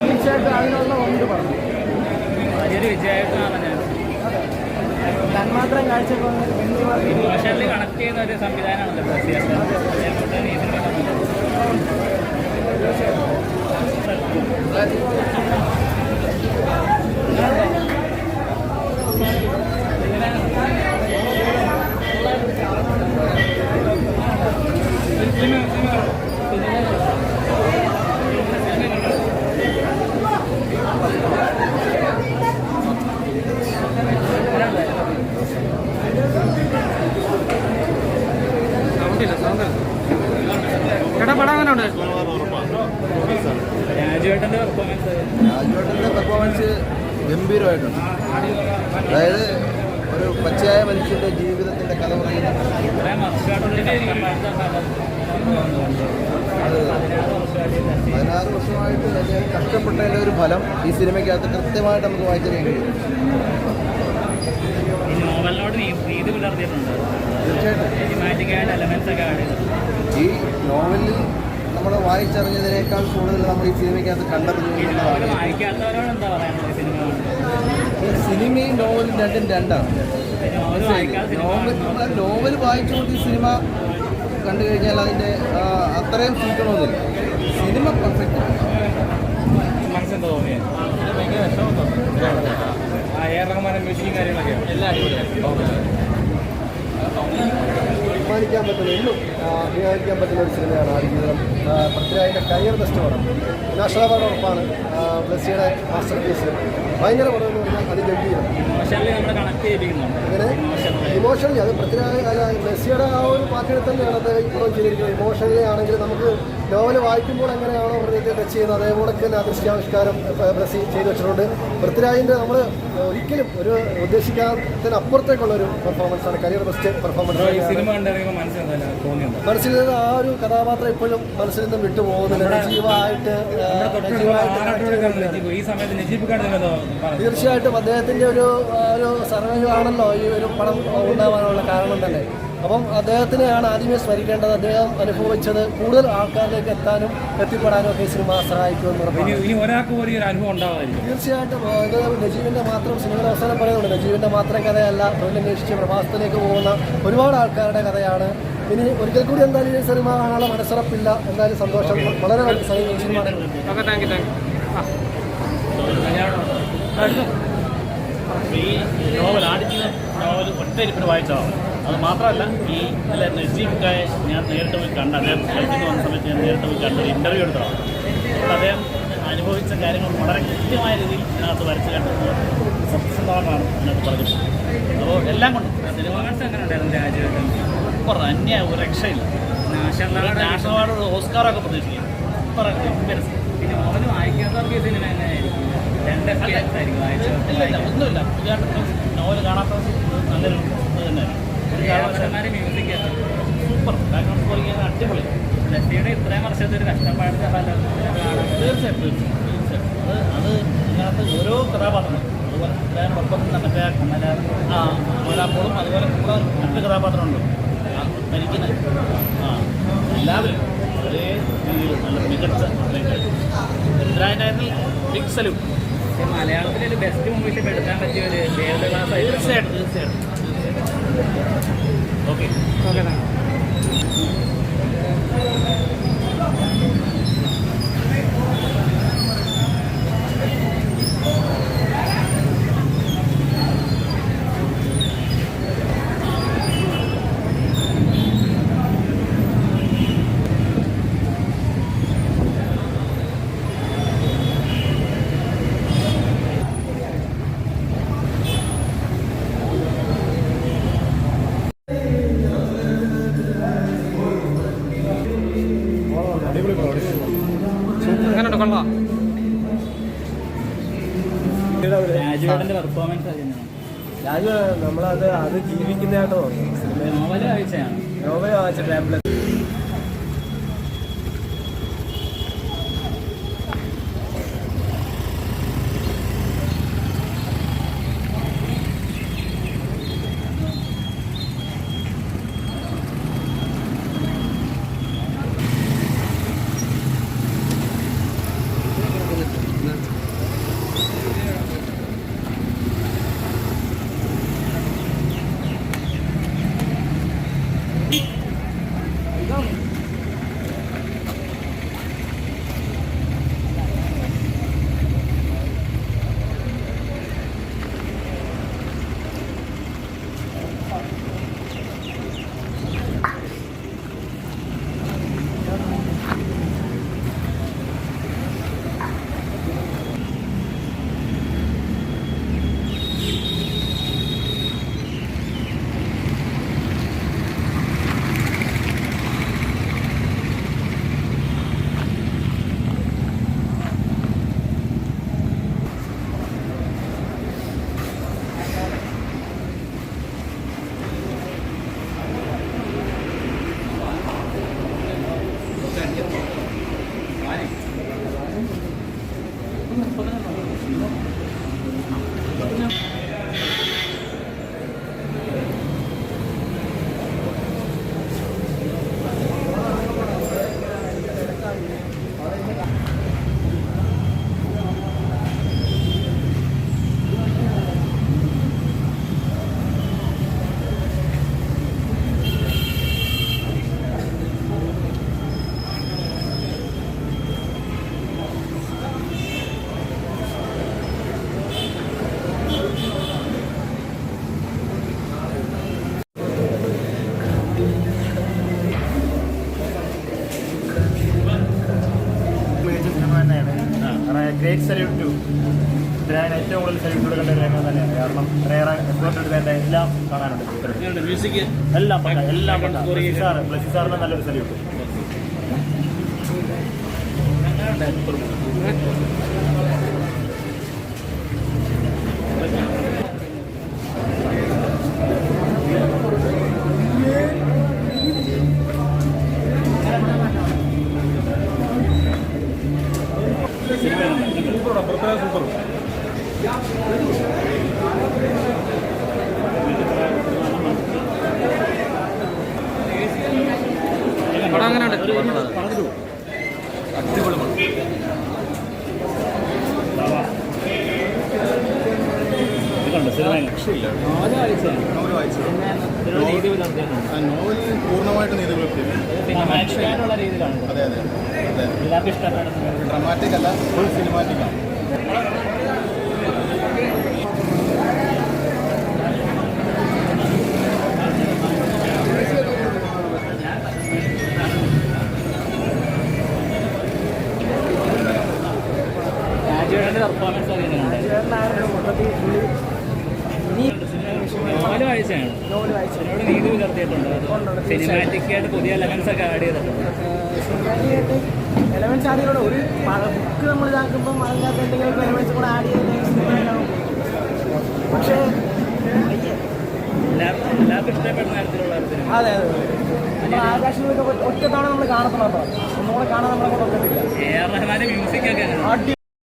തീർച്ചയായിട്ടും അതിനുള്ള ഉണ്ട് പറഞ്ഞു വലിയൊരു വിജയമായിട്ടാണ് ഞാൻ തന്മാത്രം ഇമോഷണലി കണക്ട് ചെയ്യുന്ന ഒരു സംവിധാനമാണല്ലോ ബ്രസീൽ അതേപോലെ ഈ സിനിമ ചേട്ടാ പടം അങ്ങനെ ഉണ്ട് രാജുവേട്ടന്റെ പെർഫോമൻസ് രാജുവേട്ടന്റെ പെർഫോമൻസ് ഗംഭീരമായിട്ടുണ്ട് അതായത് ഒരു പച്ചയായ മനുഷ്യന്റെ ജീവിതത്തിന്റെ കഥ പറയുന്ന പതിനാറ് വർഷമായിട്ട് അദ്ദേഹം കഷ്ടപ്പെട്ടതിന്റെ ഒരു ഫലം ഈ സിനിമയ്ക്കകത്ത് കൃത്യമായിട്ട് നമുക്ക് വായിച്ചറിയാൻ കഴിയും തീർച്ചയായിട്ടും. ഈ നോവലിൽ നമ്മൾ വായിച്ചറിഞ്ഞതിനേക്കാൾ കൂടുതൽ നമ്മൾ ഈ സിനിമയ്ക്കകത്ത് കണ്ടറിഞ്ഞു സിനിമയും നോവലും രണ്ടും രണ്ടാണ്. നോവൽ നോവൽ വായിച്ചുകൊണ്ട് ഈ സിനിമ കണ്ടു കഴിഞ്ഞാൽ അതിന്റെ അത്രയും സൂക്കണമെന്നില്ല സിനിമ പെർഫെക്റ്റ് മനസ്സിലെന്താ തോന്നിയത് ഭയങ്കര വിഷമം തോന്നുന്നു. ആ എ ആർ മ്യൂസിക്കും കാര്യങ്ങളൊക്കെ എല്ലാം അടിപൊളിയായി അഭിമാനിക്കാൻ പറ്റുന്ന ഇന്നും അഭിമാനിക്കാൻ പറ്റുന്ന ഒരു സിനിമയാണ് ആടുജീവിതം പൃഥ്വിരാജിന്റെ കരിയർ ബെസ്റ്റ് പടം. നാഷണൽ അവാർഡ് ഉറപ്പാണ് ബ്ലസ്സിയുടെ മാസ്റ്റർ പീസ് ഭയങ്കര പടം എന്ന് പറഞ്ഞാൽ അത് ഗംഭീരം അങ്ങനെ ഇമോഷണലി അത് പൃഥ്വിരാജ് ബ്ലസ്സിയുടെ ആ ഒരു പാർട്ടിയിൽ തന്നെയാണ് അത് ഇപ്പോഴും ചെയ്തിരിക്കുന്നത്. ഇമോഷണലി ആണെങ്കിൽ നമുക്ക് നോവൽ വായിക്കുമ്പോൾ എങ്ങനെയാണോ ഹൃദയത്തെ ടച്ച് ചെയ്യുന്നത് അതേപോലെ തന്നെ ആ ദൃശ്യാവിഷ്കാരം ബ്രസീൽ ചെയ്തു വെച്ചിട്ടുണ്ട്. പൃഥ്വിരാജിന്റെ നമ്മൾ ഒരിക്കലും ഒരു ഉദ്ദേശിക്കാത്തതിനപ്പുറത്തേക്കുള്ള ഒരു പെർഫോമൻസ് ആണ് കരിയർ ബെസ്റ്റ് പെർഫോമൻസ് മനസ്സിൽ നിന്ന് ആ ഒരു കഥാപാത്രം ഇപ്പോഴും മനസ്സിൽ നിന്നും വിട്ടുപോകുന്നില്ല തീർച്ചയായിട്ടും അദ്ദേഹത്തിന്റെ ഒരു ഒരു സർവൈവ് ആണല്ലോ ഈ ഒരു പണം ഉണ്ടാവാനുള്ള കാരണം തന്നെ. അപ്പം അദ്ദേഹത്തിനെയാണ് ആദ്യമേ സ്മരിക്കേണ്ടത്. അദ്ദേഹം അനുഭവിച്ചത് കൂടുതൽ ആൾക്കാരിലേക്ക് എത്താനും എത്തിപ്പെടാനും ഒക്കെ ഈ സിനിമ സഹായിക്കുമെന്ന് ഇനി ഉറപ്പാണ് ഒരാൾക്ക് പോലും ഒരു അനുഭവം ഉണ്ടാവാതിരിക്കും. തീർച്ചയായിട്ടും ഇത് നജീബിന്റെ മാത്രം സിനിമയുടെ അവസാനം പറയുന്നുണ്ട്. നജീബിന്റെ മാത്രം കഥയല്ല തൊഴിലന്വേഷിച്ച് പ്രവാസത്തിലേക്ക് പോകുന്ന ഒരുപാട് ആൾക്കാരുടെ കഥയാണ്. ഇനി ഒരിക്കൽ കൂടി എന്തായാലും ഈ സിനിമ കാണാനുള്ള മനസ്സുറപ്പില്ല. എന്തായാലും സന്തോഷം. വളരെ സിനിമയാണ് ഈ നോവൽ ആടുജീവൻ നോവൽ ഒറ്റയിരിപ്പിന് വായിച്ചതാണ്. അത് മാത്രമല്ല ഈ ഇതിലെ നജീബ്ക്കായ ഞാൻ നേരിട്ട് പോയി കണ്ട് അദ്ദേഹം കളിക്കുന്ന വന്ന സമയത്ത് ഞാൻ നേരിട്ട് പോയി കണ്ട് ഇന്റർവ്യൂ എടുത്തതാണ്. അപ്പോൾ അദ്ദേഹം അനുഭവിച്ച കാര്യങ്ങൾ വളരെ കൃത്യമായ രീതിയിൽ ഇതിനകത്ത് വരച്ച് കണ്ടത് സത്യസന്ധമാണ് അതിനകത്ത് പറഞ്ഞത് അപ്പോൾ എല്ലാം കൊണ്ടും സൂപ്പർ അന്യ ഒരു രക്ഷയില്ല. നാഷണൽ അവാർഡ് ഒരു അവാർഡ് ഓസ്കാറൊക്കെ പ്രതീക്ഷിക്കും ഒന്നുമില്ല. നോവൽ കാണാത്ത നല്ലൊരു ഇത് തന്നെയാണ് ഒരു കാരണവശാലും ദേവന്മാരെ മ്യൂസിക് സൂപ്പർ. ബാക്ക്ഗ്രൗണ്ട് സ്കോറിംഗ് അടിപൊളി. ലസ്സിയുടെ ഇത്രയും വർഷത്തെ ഒരു കഷ്ടപ്പാടിന്റെ ഫലം തീർച്ചയായിട്ടും തീർച്ചയായിട്ടും അത് അത് ഇതിനകത്ത് ഓരോ കഥാപാത്രങ്ങളും. അതുപോലെ ഒപ്പം മറ്റേ കമല ആ അതുപോലെ കൂടെ മറ്റു കഥാപാത്രമുണ്ട് ആ മരിക്കുന്ന ആ എല്ലാവരും രീതിയിൽ നല്ല മികച്ച എതിരായതിൽ ബിഗ് സല്യൂട്ട് ഈ മലയാളത്തിലെ ബെസ്റ്റ് മൂവീസ് എടുക്കാൻ പറ്റിയ ഒരു തീർച്ചയായിട്ടും തീർച്ചയായിട്ടും. Okay. Okay. Okay. രാജുവേട്ടന്റെ പെർഫോമൻസ് രാജു നമ്മളത് അത് ജീവിക്കുന്നതായിട്ടോ നോവൽ വായിച്ചാണ് നോവൽ വായിച്ച ടാബ്ലറ്റ് ഗ്രേറ്റ് സല്യൂട്ട് ടു ഇതിനാണ് ഏറ്റവും കൂടുതൽ സല്യൂട്ട് കൊടുക്കേണ്ട ഒരു രംഗം തന്നെയാണ്. കാരണം റേറെ എഫേർട്ട് എടുത്തതിന്റെ എല്ലാം കാണാനുണ്ട്. ചിത്രത്തിൽ മ്യൂസിക്? എല്ലാം പക്ക എല്ലാം പക്ക. ബ്ലസി. സാറ് ബ്ലസി സാറിന് നല്ലൊരു സല്യൂട്ട് പടം പുലർത്തിയിട്ടുണ്ട് നോവൽ. പൂർണമായിട്ട് നീതി രീതിയിലാണ്. അതെ അതെ ഡ്രമാറ്റിക് അല്ല ഫുൾ സിനിമാറ്റിക് ആണ് നോവൽ വായിച്ചാണ് ഇതിനോട് നീതി പുലർത്തിയിട്ടുണ്ട് സിനിമാറ്റിക് ആയിട്ട് പുതിയ ലെവൻസ് ഒക്കെ ആഡ് ചെയ്തിട്ടുണ്ട്. എലമെന്റ്സ് ആഡ് ചെയ്യണം ഒരു ബുക്ക് നമ്മൾ ഇതാക്കുമ്പോൾ അതിനകത്ത് എന്തെങ്കിലും എലമെന്റ്സ് കൂടെ ആഡ് ചെയ്ത് പക്ഷേ അതെ അതെ നമ്മൾ ആകാശത്തിലൊക്കെ ഒറ്റ തവണ നമ്മൾ കാണത്തുള്ളൂ ഒന്നുകൂടെ കാണാൻ നമ്മളെ കൊണ്ട് ഒക്കത്തില്ല.